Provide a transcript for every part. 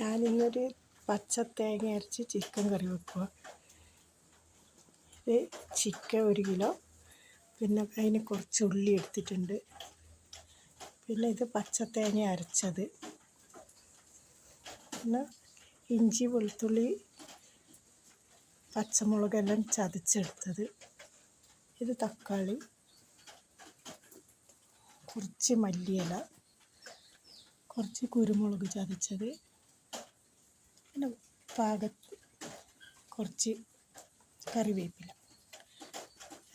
ഞാനിന്നൊരു പച്ച തേങ്ങ അരച്ച് ചിക്കൻ കറി വെക്കുക ഇത് ചിക്കൻ ഒരു കിലോ. പിന്നെ അതിന് കുറച്ച് ഉള്ളി എടുത്തിട്ടുണ്ട്. പിന്നെ ഇത് പച്ച തേങ്ങ അരച്ചത്. പിന്നെ ഇഞ്ചി വെളുത്തുള്ളി പച്ചമുളകെല്ലാം ചതച്ചെടുത്തത്. ഇത് തക്കാളി കുറച്ച് മല്ലിയില കുറച്ച് കുരുമുളക് ചതച്ചത്. പിന്നെ പാകത്ത് കുറച്ച് കറിവേപ്പില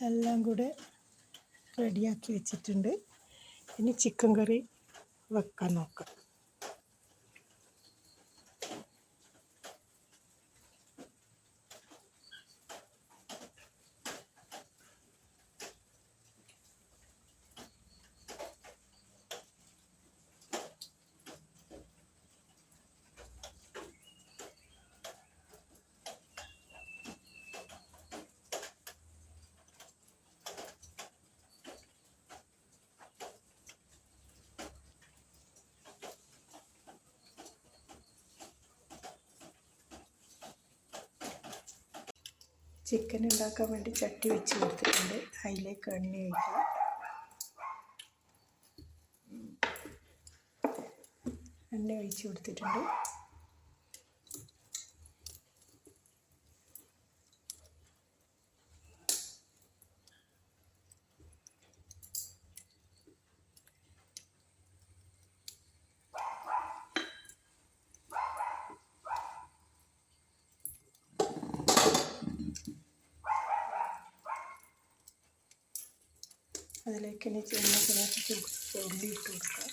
എല്ലാം കൂടെ റെഡിയാക്കി വെച്ചിട്ടുണ്ട്. ഇനി ചിക്കൻ കറി വെക്കാൻ നോക്കാം. ചിക്കൻ ഉണ്ടാക്കാൻ വേണ്ടി ചട്ടി വെച്ച് കൊടുത്തിട്ടുണ്ട്. അതിലേക്ക് എണ്ണ ഒഴിക്കുക എണ്ണ ഒഴിച്ച് കൊടുത്തിട്ടുണ്ട്. അതിലേക്ക് ഇനി എണ്ണ ചേർത്ത് ഉള്ളി ഇട്ട് കൊടുക്കുക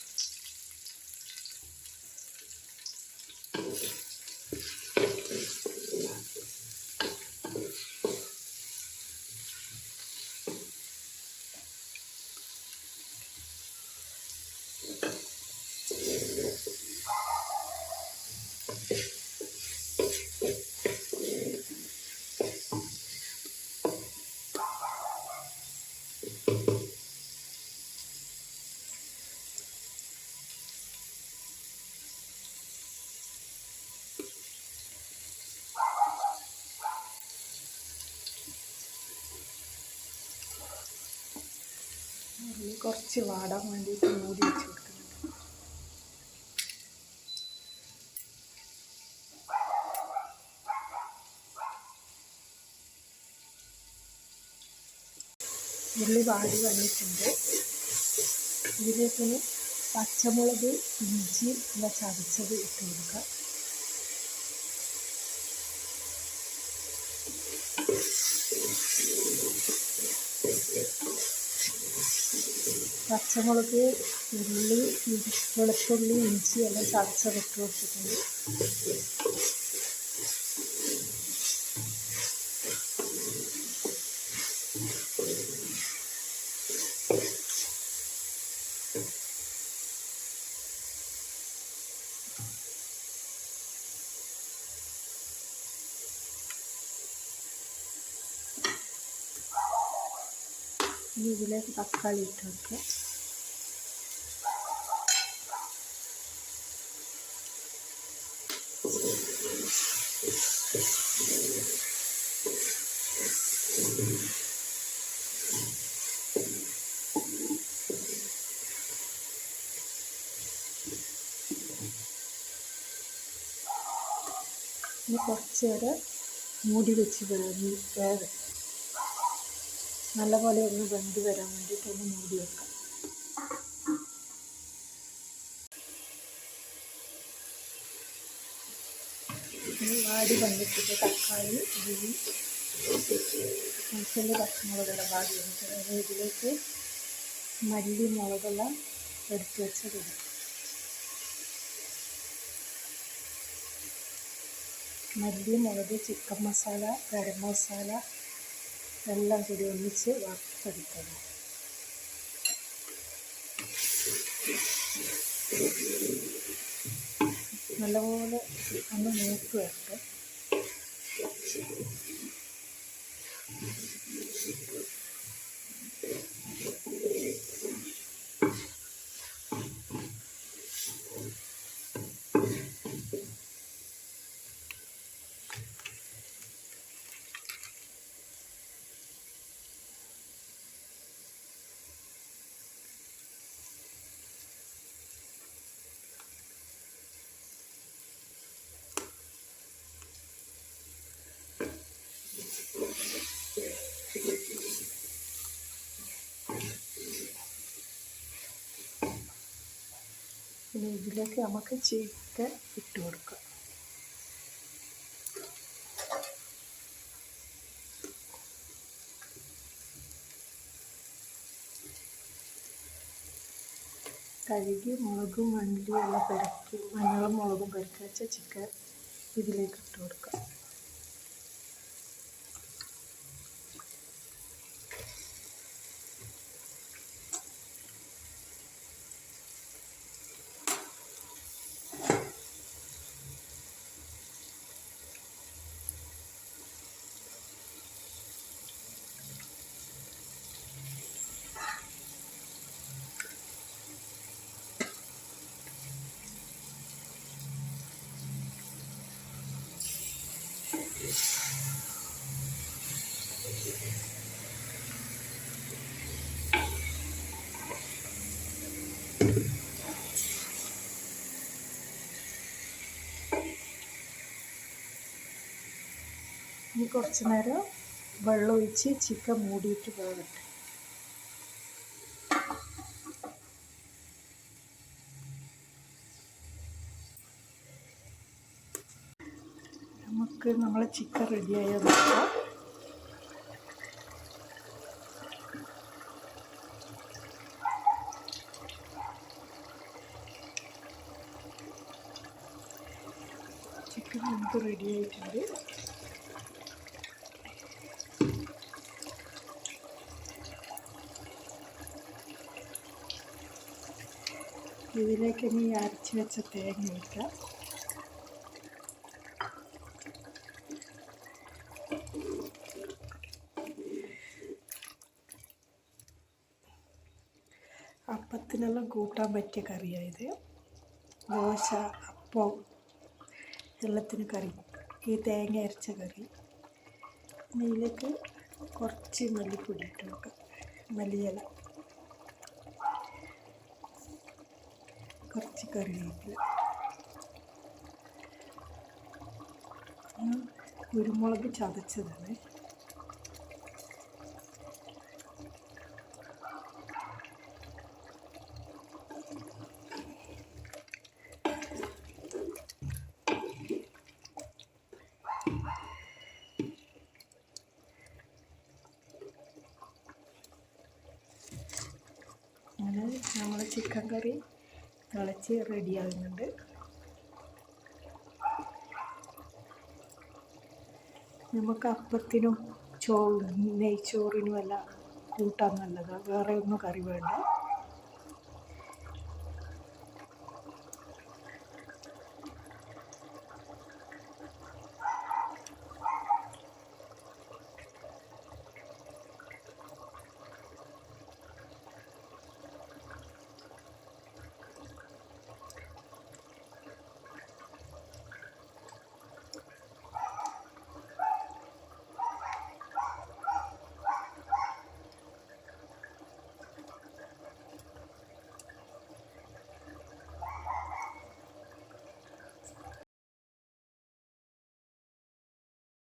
ഉള്ളി കുറച്ച് വാടാൻ വേണ്ടിയിട്ട് മൂടി വെച്ച് കൊടുക്കുന്നുണ്ട് ഉള്ളി വാടി വന്നിട്ടുണ്ട്. ഇതിലേക്ക് പച്ചമുളക് ഇഞ്ചി ഇവ ചതച്ചത് ഇട്ട് കൊടുക്കുക പച്ചമുളക് ഉള്ളി വെളുത്തുള്ളി ഇഞ്ചി എല്ലാം ചതച്ചതിട്ട് കൊടുത്തിട്ടുണ്ട്. ഇനി ഇതിലേക്ക് തക്കാളി ഇട്ട് വെക്കുക ഇനി കുറച്ച് നേരം മൂടി വെച്ച് വേവി വേവ് നല്ലപോലെ ഒന്ന് വെന്ത് വരാൻ വേണ്ടിയിട്ട് ഒന്ന് മൂടി വെക്കാം. ഇനി വാടി വന്നിട്ടിട്ട് തക്കാളി ഉള്ളി മനുഷ്യന്റെ പച്ചമുളകെല്ലാം വാടി വന്നിട്ട് അതായത് ഇതിലേക്ക് മല്ലി മുളകെല്ലാം എടുത്തു വെച്ചത് മല്ലി മുളക് ചിക്കൻ മസാല ഗരം മസാല എല്ലാം കൂടി ഒന്നിച്ച് വറുത്തെടുത്തത് നല്ലപോലെ ഒന്ന് മൂത്ത് ഇനി ഇതിലേക്ക് നമുക്ക് ചീത്ത ഇട്ട് കൊടുക്കാം. കഴുകി മുളകും മല്ലിയും എല്ലാം പെരക്കി മഞ്ഞളും മുളകും പെരക്കി വെച്ച ചിക്കൻ ഇതിലേക്ക് ഇട്ട് കൊടുക്കാം. ഇനി കുറച്ച് നേരം വെള്ളം ഒഴിച്ച് ചിക്കൻ മൂടിയിട്ട് വേകട്ടെ നമുക്ക് നമ്മളെ ചിക്കൻ റെഡിയായോ നോക്കാം ചിക്കൻ നമുക്ക് റെഡി ആയിട്ടുണ്ട് ഇതിലേക്ക് ഇനി അരച്ച് വെച്ച തേങ്ങ ഒഴിക്കാം. അപ്പത്തിനെല്ലാം കൂട്ടാൻ പറ്റിയ കറിയായത് ദോശ അപ്പം എല്ലാത്തിന് കറി. ഈ തേങ്ങ അരച്ച കറി. ഇതിലേക്ക് കുറച്ച് മല്ലിപ്പൊടി ഇട്ട് വെക്കാം മല്ലിയില. കുറച്ച് കറിവേപ്പില. കുരുമുളക് ചതച്ചതാണ്. അങ്ങനെ നമ്മുടെ ചിക്കൻ കറി തിളച്ച് റെഡിയാകുന്നുണ്ട് നമുക്ക് അപ്പത്തിനും ചോ നെയ്ച്ചോറിനും എല്ലാം കൂട്ടാൻ നല്ലതാണ് വേറെ ഒന്നും കറി വേണ്ട.